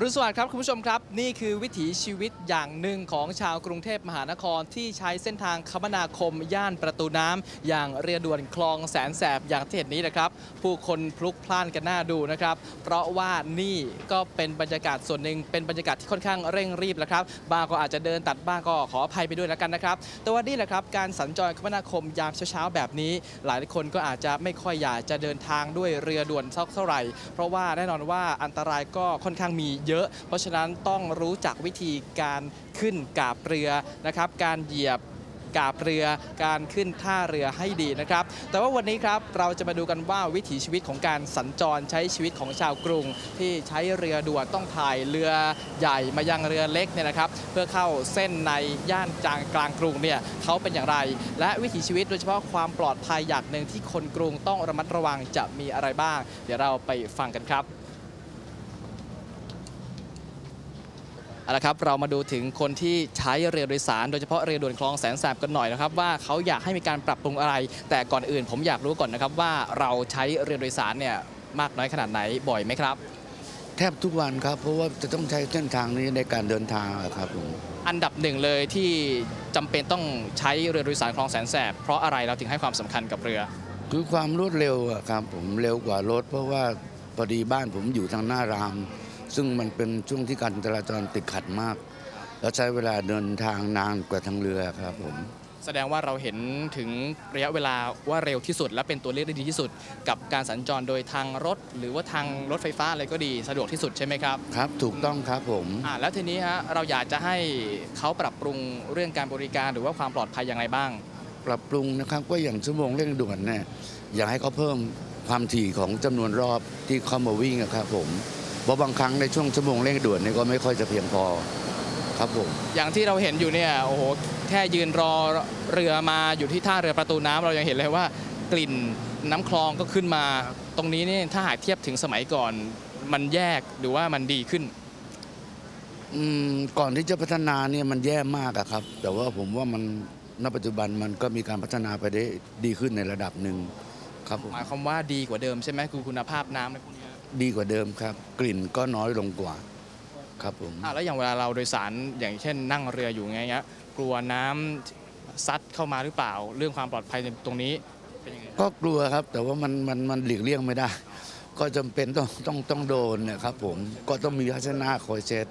รุณสวัสดิ์ครับคุณผู้ชมครับ นี่คือวิถีชีวิตอย่างหนึ่งของชาวกรุงเทพมหานครที่ใช้เส้นทางคมนาคมย่านประตูน้ำอย่างเรือด่วนคลองแสนแสบอย่างที่เห็นนี้นะครับ ผู้คนพลุกพล่านกันหน้าดูนะครับ เพราะว่านี่ก็เป็นบรรยากาศส่วนหนึ่งเป็นบรรยากาศที่ค่อนข้างเร่งรีบแล้วครับบางก็อาจจะเดินตัดบ้างก็ขออภัยไปด้วยแล้วกันนะครับแต่ว่านี่แหละครับการสัญจรคมนาคมยามเช้าๆแบบนี้ หลายคนก็อาจจะไม่ค่อยอยากจะเดินทางด้วยเรือด่วนเท่าไหร่ เพราะว่าแน่นอนว่าอันตรายก็ค่อนข้างมีเยอะ เพราะฉะนั้นต้องรู้จักวิธีการขึ้นกาบเรือนะครับ การเหยียบกาบเรือการขึ้นท่าเรือให้ดีนะครับ แต่ว่าวันนี้ครับเราจะมาดูกันว่าวิถีชีวิตของการสัญจรใช้ชีวิตของชาวกรุง ที่ใช้เรือด่วนต้องถ่ายเรือใหญ่มายังเรือเล็กเนี่ยนะครับ เพื่อเข้าเส้นในย่านจางกลางกรุงเนี่ยเขาเป็นอย่างไร และวิถีชีวิตโดยเฉพาะความปลอดภัยอย่างหนึ่งที่คนกรุงต้องระมัดระวังจะมีอะไรบ้าง เดี๋ยวเราไปฟังกันครับ เอาละครับเรามาดูถึงคนที่ใช้เรือโดยสาร โดยเฉพาะเรือด่วนคลองแสนแสบกันหน่อยนะครับว่าเขาอยากให้มีการปรับปรุงอะไร แต่ก่อนอื่นผมอยากรู้ก่อนนะครับว่าเราใช้เรือโดยสารเนี่ยมากน้อยขนาดไหนบ่อยไหมครับ แทบทุกวันครับ เพราะว่าจะต้องใช้เส้นทางนี้ในการเดินทางอะครับผมอันดับหนึ่งเลยที่จำเป็นต้องใช้เรือโดยสารคลองแสนแสบ เพราะอะไรเราถึงให้ความสำคัญกับเรือ คือความรวดเร็วอะครับผมเร็วกว่ารถ เพราะว่าพอดีบ้านผมอยู่ทางหน้าราม ซึ่งมันเป็นช่วงที่การจราจรติดขัดมาก แล้วใช้เวลาเดินทางนานกว่าทางเรือครับผมแสดงว่าเราเห็นถึงระยะเวลาว่าเร็วที่สุด และเป็นตัวเลือกที่ดีที่สุด กับการสัญจรโดยทางรถ หรือว่าทางรถไฟฟ้าอะไรก็ดีสะดวกที่สุดใช่ไหมครับครับ ถูกต้องครับผมอ่าแล้วทีนี้ฮะเราอยากจะให้เขาปรับปรุงเรื่องการบริการหรือว่าความปลอดภัยอย่างไรบ้าง ปรับปรุงนะครับก็อย่างชั่วโมงเร่งด่วนเนี่ยอยากให้เขาเพิ่มความถี่ของจำนวนรอบที่เข้ามาวิ่งอะครับผม เพราะบางครั้งในช่วงชั่วโมงเร่งด่วนเนี่ยก็ไม่ค่อยจะเพียงพอครับผมอย่างที่เราเห็นอยู่เนี่ยโอ้โหแค่ยืนรอเรือมาอยู่ที่ท่าเรือประตูน้ำเรายังเห็นเลยว่ากลิ่นน้ำคลองก็ขึ้นมา ตรงนี้เนี่ยถ้าหากเทียบถึงสมัยก่อนมันแยกหรือว่ามันดีขึ้นอืมก่อนที่จะพัฒนาเนี่ยมันแย่มากอะครับ แต่ว่าผมว่ามันณปัจจุบันมันก็มีการพัฒนาไปได้ดีขึ้นในระดับหนึ่งครับผมหมายความว่าดีกว่าเดิมใช่ไหมคือคุณภาพน้ำในพวกนี้ ดีกว่าเดิมครับ กลิ่นก็น้อยลงกว่าครับผมอ่าแล้วอย่างเวลาเราโดยสารอย่างเช่นนั่งเรืออยู่ไงเงี้ยกลัวน้ำซัดเข้ามาหรือเปล่า เรื่องความปลอดภัยในตรงนี้เป็นยังไงก็กลัวครับ แต่ว่ามันมันมันหลีกเลี่ยงไม่ได้ ก็จำเป็นต้องต้องต้องโดนเนะครับผมก็ต้องมีทัศนะคอยเช็ด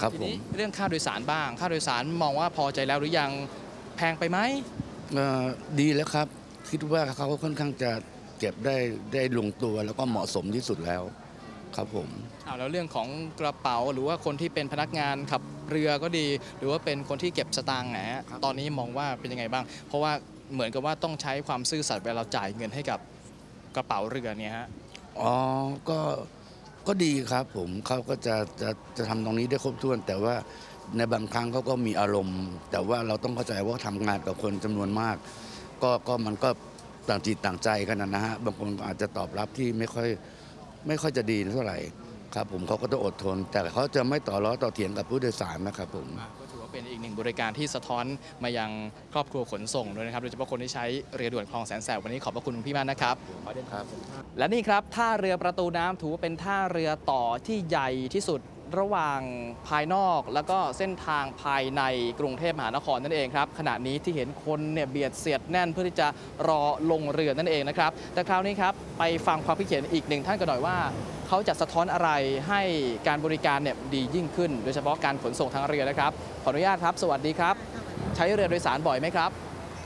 ครับทีผมนี้เรื่องค่าโดยสารบ้าง ค่าโดยสารมองว่าพอใจแล้วหรือยังแพงไปไหม เอ่อดีแล้วครับ คิดว่าเขาค่อนข้างจะ เก็บได้ได้ลงตัวแล้วก็เหมาะสมที่สุดแล้วครับผมอ้าวแล้วเรื่องของกระเป๋าหรือว่าคนที่เป็นพนักงานขับเรือก็ดี หรือว่าเป็นคนที่เก็บสตางค์แหนตอนนี้มองว่าเป็นยังไงบ้าง เพราะว่าเหมือนกับว่าต้องใช้ความซื่อสัตย์เวลาเราจ่ายเงินให้กับกระเป๋าเรือเนี่ยฮะอ๋อก็ก็ดีครับผมเขาก็จะจะจะทำตรงนี้ได้ครบถ้วน แต่ว่าในบางครั้งเขาก็มีอารมณ์ แต่ว่าเราต้องเข้าใจว่าทำงานกับคนจำนวนมาก ก็ก็มันก็ ต่างจิตต่างใจกันนะนะฮะบางคนก็อาจจะตอบรับที่ไม่ค่อยไม่ค่อยจะดีเท่าไหร่ครับผมเขาก็ต้องอดทน แต่เขาจะไม่ต่อล้อต่อเถียงกับผู้โดยสารนะครับผมก็ถือว่าเป็นอีกหนึ่งบริการที่สะท้อนมายังครอบครัวขนส่งด้วยนะครับโดยเฉพาะคนที่ใช้เรือด่วนคลองแสนแสบวันนี้ขอบพระคุณพี่มากนะครับครับและนี่ครับท่าเรือประตูน้ำถือว่าเป็นท่าเรือต่อที่ใหญ่ที่สุด ระหว่างภายนอก แล้วก็เส้นทางภายในกรุงเทพมหานครนั่นเองครับขณะนี้ที่เห็นคนเนี่ยเบียดเสียดแน่นเพื่อที่จะรอลงเรือนั่นเองนะครับ แต่คราวนี้ครับไปฟังความคิดเห็นอีกหนึ่งท่านกันหน่อยว่าเขาจะสะท้อนอะไรให้การบริการเนี่ยดียิ่งขึ้น โดยเฉพาะการขนส่งทางเรือนะครับ ขออนุญาตครับ สวัสดีครับ ใช้เรือโดยสารบ่อยไหมครับ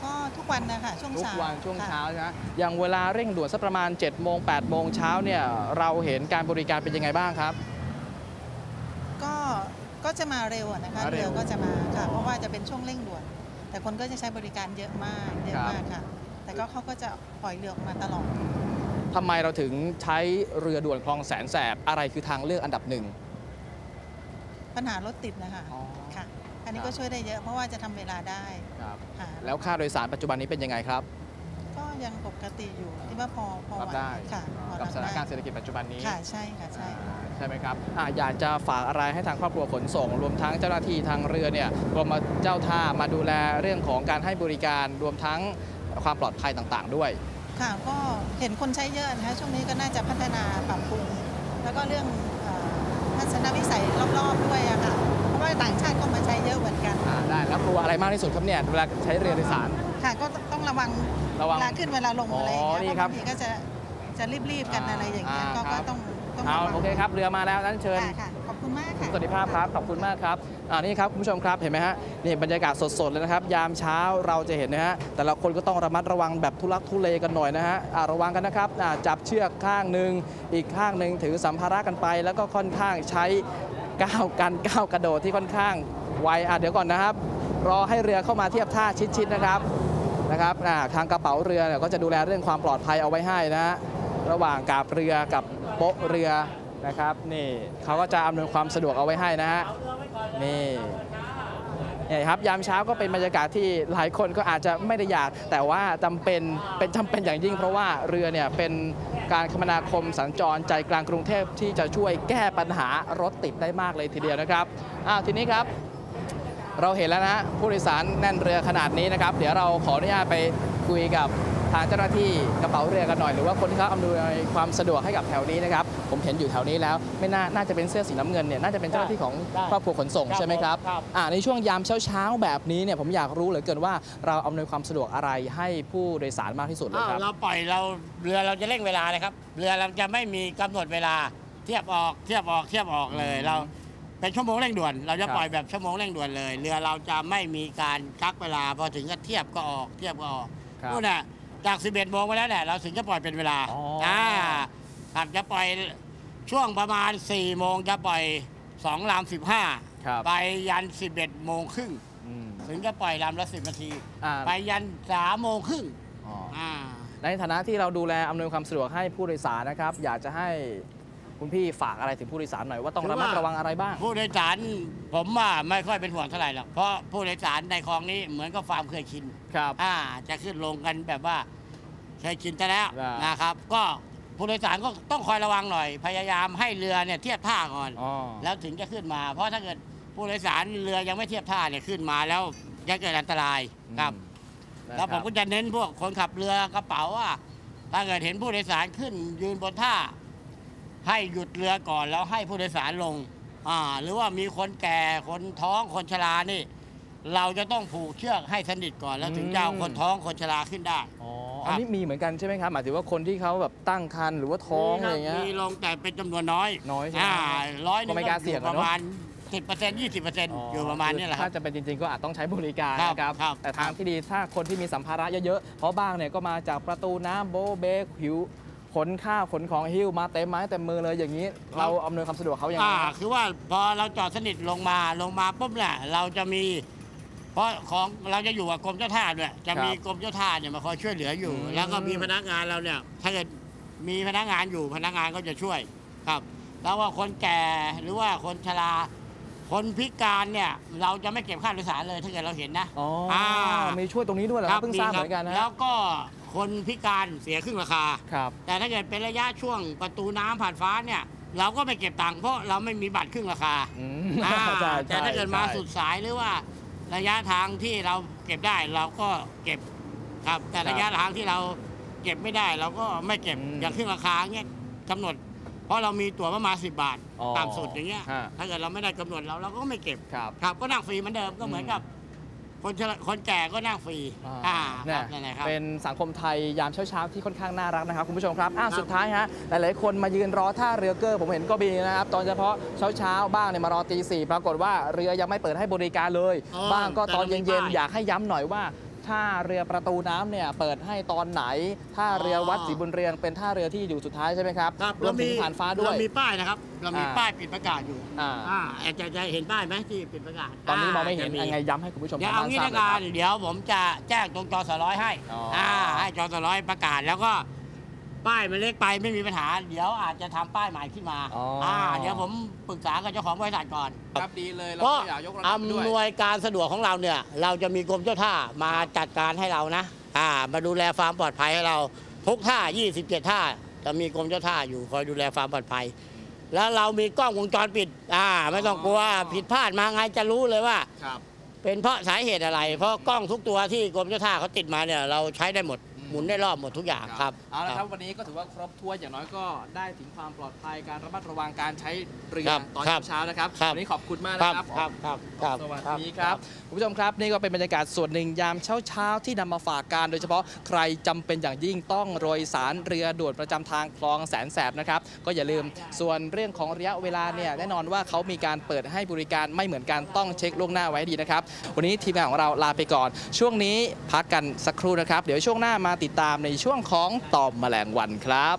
ก็ทุกวันนะคะช่วงทุกเช้าวันช่วงค่ะ เช้าใช่ไหมอย่างเวลาเร่งด่วนสักประมาณ7จ็ดโมงแปดโมงเช้าเนี่ยเราเห็นการบริการเป็นยังไงบ้างครับก็ ก็จะมาเร็วอะนะคะมาเร็วเรือก็จะมาค่ะเพราะว่าจะเป็นช่วงเร่งด่วน แต่คนก็จะใช้บริการเยอะมากเยอะครับมากค่ะ แต่ก็เขาก็จะปล่อยเรือออกมาตลอด ทำไมเราถึงใช้เรือด่วนคลองแสนแสบ อะไรคือทางเลือกอันดับหนึ่ง ปัญหารถติดนะคะอ๋อ ค่ะ อันนี้ครับก็ช่วยได้เยอะเพราะว่าจะทำเวลาได้ครับ ค่ะ แล้วค่าโดยสารปัจจุบันนี้เป็นยังไงครับก็ ยังปกติอยู่ที่ว่าพอพอรับไหวได้ค่ะพอกับรับสถานได้การณ์เศรษฐกิจปัจจุบันนี้ ค่ะใช่ค่ะใช่ ใช่ไหมครับอะอยากจะฝากอะไรให้ทางครอบครัวขนส่ง รวมทั้งเจ้าหน้าที่ทางเรือเนี่ยรวมมาเจ้าท่ามาดูแลเรื่องของการให้บริการรวมทั้งความปลอดภัยต่างๆ ด้วย ค่ะก็เห็นคนใช้เยอะนะคะช่วงนี้ก็น่าจะพัฒนาปรับปรุง แล้วก็เรื่องเอ่อทัทัศนวิสัยรอบๆด้วยอะค่ะเพราะว่าต่างชาติก็มาใช้เยอะเหมือนกัน อ่าได้แล้วกลัวอะไรมากที่สุดครับเนี่ยเวลาใช้เรือโดยสาร ค่ะก็ต้องระวังระวังเวลาขึ้นเวลาลงอะไรอย่างอ๋อนี่เงี้ยครับเพาะบางทีก็จะจะรีบๆกันอะไรอย่างเงี้ยอ่าก็ครัก็บ ต้องต้องเอาระวังโอเคครับเรือมาแล้วนั้นเชิญ ค่ะค่ะขอบคุณมากค่ะ สวัสดีภาพครับ ขอบคุณมากครับอ่านี่ครับคุณผู้ชมครับ เห็นไหมฮะ นี่บรรยากาศสดๆเลยนะครับ ยามเช้าเราจะเห็นนะฮะ แต่ละคนก็ต้องระมัดระวังแบบทุลักทุเลกันหน่อยนะฮะอ่าระวังกันนะครับอ่าจับเชือกข้างหนึ่ง อีกข้างหนึ่งถือสัมภาระกันไป แล้วก็ค่อนข้างใช้ก้าวกันก้าวกระโดดที่ค่อนข้างไวอะเดี๋ยวก่อนนะครับ รอให้เรือเข้ามาเทียบท่าชิดๆนะครับ นะครับทางกระเป๋าเรือก็จะดูแลเรื่องความปลอดภัยเอาไว้ให้นะระหว่างกาบเรือกับโป๊ะเรือนะครับนี่เขาก็จะอำนวยความสะดวกเอาไว้ให้นะฮะนี่นี่ครับยามเช้าก็เป็นบรรยากาศที่หลายคนก็อาจจะไม่ได้อยาก แต่ว่าจำเป็นเป็นจำเป็นอย่างยิ่ง เพราะว่าเรือเนี่ยเป็นการคมนาคมสัญจรใจกลางกรุงเทพที่จะช่วยแก้ปัญหารถติดได้มากเลยทีเดียวนะครับอ้าวทีนี้ครับ เราเห็นแล้วนะฮะผู้โดยสารแน่นเรือขนาดนี้นะครับ เดี๋ยวเราขออนุญาตไปคุยกับทางเจ้าหน้าที่กระเป๋าเรือกันหน่อย หรือว่าคนที่เขาอำนวยความสะดวกให้กับแถวนี้นะครับ ผมเห็นอยู่แถวนี้แล้ว ไม่น่าน่าจะเป็นเสื้อสีน้ำเงินเนี่ยน่าจะเป็นเจ้าหน้าที่ของได้ครอบครัวขนส่งครับใช่ไหมครับครับ อ่าในช่วงยามเช้าๆแบบนี้เนี่ยผมอยากรู้เหลือเกินว่าเราอำนวยความสะดวกอะไรให้ผู้โดยสารมากที่สุดเลยอ้าวครับ เราปล่อยเราเรือเราจะเร่งเวลาเลยครับ เรือเราจะไม่มีกำหนดเวลาเทียบออกเทียบออกเทียบออกเลยอืมเรา เป็นชั่วโมงเร่งด่วน เราจะครับปล่อยแบบชั่วโมงเร่งด่วนเลย เรือเราจะไม่มีการชักเวลาพอถึงก็เทียบก็ออกเทียบก็ออกครับนู่นน่ะจาก 11โมงไปแล้วเนี่ยเราถึงจะปล่อยเป็นเวลาอ๋ออ่ครับจะปล่อยช่วงประมาณ4โมงจะปล่อย2ลำครับ15 ไปยัน 11โมงครึ่งอืมถึงจะปล่อยลำละ10นาที อ่าไปยัน3โมงครึ่งอ๋ออ่า ในฐานะที่เราดูแลอำนวยความสะดวกให้ผู้โดยสารนะครับ อยากจะให้ คุณพี่ฝากอะไรถึงผู้โดยสารหน่อยว่าต้องคือระมัดว่าระวังอะไรบ้าง ผู้โดยสารผมว่าไม่ค่อยเป็นห่วงเท่าไหร่หรอกเพราะผู้โดยสารในคลองนี้เหมือนกับความเคยชินครับอ่าจะขึ้นลงกันแบบว่าเคยชินแต่แล้วอ่านนะครับ ก็ผู้โดยสารก็ต้องคอยระวังหน่อย พยายามให้เรือเนี่ยเทียบท่าก่อนอ๋อแล้วถึงจะขึ้นมา เพราะถ้าเกิดผู้โดยสารเรือยังไม่เทียบท่าเนี่ยขึ้นมาแล้วจะเกิดอันตรายครับอืมแล้วผมนะคก็รับจะเน้นพวกคนขับเรือกระเป๋าว่าถ้าเกิดเห็นผู้โดยสารขึ้นยืนบนท่า ให้หยุดเรือก่อนแล้วให้ผู้โดยสารลงอ่าหรือว่ามีคนแก่คนท้องคนชรานี่ เราจะต้องผูกเชือกให้สนิทก่อนแล้วถึงจะเอาคนท้องคนชราขึ้นได้ อ๋อครัอันบนี้มีเหมือนกันใช่ไหมครับ หมายถึงว่าคนที่เขาแบบตั้งครรภ์หรือว่าท้องอะไรอย่างเงี้ย มีลงแต่เป็นจำนวนน้อยน้อยใช่ไหมอ่าร้อยหนึก็งไม่กล้าเสี่ยงออะปเนอะระมาณสิบเปอร์เซ็นต์ยี่สิบเปอร์เซ็นต์อยู่ประมาณนี้แหละคถ้ารับจะเป็นจริงๆ ก็อาจต้องใช้บริการครับนะครับ ครับแต่ทางที่ดีถ้าคนที่มีสัมภาระเยอะๆ เพราะบ้างเนี่ยก็มาจากประตูน้ำโบะเบกหิว ขนข้าวขนของหิ้วมาเต็มไม้เต็มมือเลยอย่างนี้ เราอำนวยความสะดวกเขาอย่างไรอ่าครับคือว่าพอเราจอดสนิทลงมาลงมาปุ๊บเนี่ยเราจะมี เพราะของเราจะอยู่กับกรมเจ้าท่าด้วยจะมีกรมเจ้าท่าเนี่ยมาคอยช่วยเหลืออยู่อืมแล้วก็มีพนักงานเราเนี่ย ถ้าเกิดมีพนักงานอยู่พนักงานก็จะช่วยครับ แล้วว่าคนแก่หรือว่าคนชรา คนพิการเนี่ยเราจะไม่เก็บค่าโดยสารเลยถ้าเกิดเราเห็นนะอ๋ออามีช่วยตรงนี้ด้วยเหรอครับเพิ่งทราบเหมือนกันนะแล้วก็คนพิการเสียครึ่งราคา ครับ แต่ถ้าเกิดเป็นระยะช่วงประตูน้ำผ่านฟ้าเนี่ย เราก็ไม่เก็บตังค์เพราะเราไม่มีบัตรครึ่งราคาอืมอ่าใช่แต่ถ้าเกิดมาใช่ สุดสายหรือว่า ระยะทางที่เราเก็บได้เราก็เก็บครับ แต่ระยะทางที่เราเก็บไม่ได้ เราก็ไม่เก็บอย่างครึ่งราคาเงี้ยกำหนด เพราะเรามีตั๋วประมาณสิบบาทอ๋อต่ำสุดอย่างเงี้ย ฮะถ้าเกิดเราไม่ได้กำหนดเราเราก็ไม่เก็บครับครับก็นั่งฟรีเหมือนเดิมก็เหมือนกับ คนชราคนแก่ก็นั่งฟรีอ่าคเนี่รัยบนั่นแหละครับ เป็นสังคมไทยยามเช้าๆที่ค่อนข้างน่ารักนะครับคุณผู้ชมครับอ้าวสุดท้ายฮะหลายๆคนมายืนรอท่าเรือเกอร์ผมเห็นก็มีนะครับตอนเฉพาะเช้าๆบ้างเนี่ยมารอตีสี่ปรากฏว่าเรือยังไม่เปิดให้บริการเลยอ๋อบ้างก็ตอนแต่เย็เรานมีป้ายๆอยากให้ย้ำหน่อยว่า ท่าเรือประตูน้ำเนี่ยเปิดให้ตอนไหนท่าเรือวัดศรีบุญเรืองเป็นท่าเรือที่อยู่สุดท้ายใช่ไหมครับครับรวมถึงผ่านฟ้าด้วย เรามีป้ายนะครับ เรามีอ่าป้ายปิดประกาศอยู่อ่า อ่าจะจะเห็นป้ายไหมที่ปิดประกาศตอนนี้มองไม่เห็นจะยังไงย้ำให้คุณผู้ชมเดี๋ยวทางเอาบ้านงี้ทราบละเลยครับกันเดี๋ยวผมจะแจ้งตรงจอสร้อยให้อ๋ออ่่าให้จอสร้อยประกาศแล้วก็ ป้ายมันเล็กไปไม่มีปัญหา เดี๋ยวอาจจะทำป้ายใหม่ขึ้นมาอ๋ออ่่าเดี๋ยวผมปรึกษากับเจ้าของบริษัทก่อน ครับดีเลยเราเพราะก็อยากยกระดับด้วย อำนวยการสะดวกของเราเนี่ย เราจะมีกรมเจ้าท่ามาจัดการให้เรานะ อ่า มาดูแลความปลอดภัยให้เราทุกท่า 27 ท่า จะมีกรมเจ้าท่าอยู่คอยดูแลความปลอดภัย แล้วเรามีกล้องวงจรปิด อ่า ไม่ต้องกลัวอ๋อ ผิดพลาดมาไงจะรู้เลยว่า ครับ เป็นเพราะสาเหตุอะไร เพราะกล้องทุกตัวที่กรมเจ้าท่าเขาติดมาเนี่ยเราใช้ได้หมดอื หมุนได้รอบหมดทุกอย่างครับเอาละครับวันนี้ก็ถือว่าครบถ้วนอย่างน้อยก็ได้ถึงความปลอดภัยการระมัดระวังการใช้เรือครับตอนครับเช้าๆนะครับครับวันนี้ขอบคุณมากครับนะครับครับครับครับสวัสดีครับคุณผู้ชมครับนี่ก็เป็นบรรยากาศส่วนหนึ่งยามเช้าๆที่นำมาฝากการ โดยเฉพาะใครจำเป็นอย่างยิ่งต้องโดยสารเรือด่วนประจำทางคลองแสนแสบนะครับก็อย่าลืมส่วนเรื่องของระยะเวลาเนี่ยแน่นอนว่าเขามีการเปิดให้บริการไม่เหมือนกันต้องเช็คล่วงหน้าไว้ให้ดีนะครับวันนี้ทีมงานของเราลาไปก่อน ช่วงนี้พักกันสักครู่นะครับ เดี๋ยวช่วงหน้ามาติดตามในช่วงของตอมแมลงวันครับ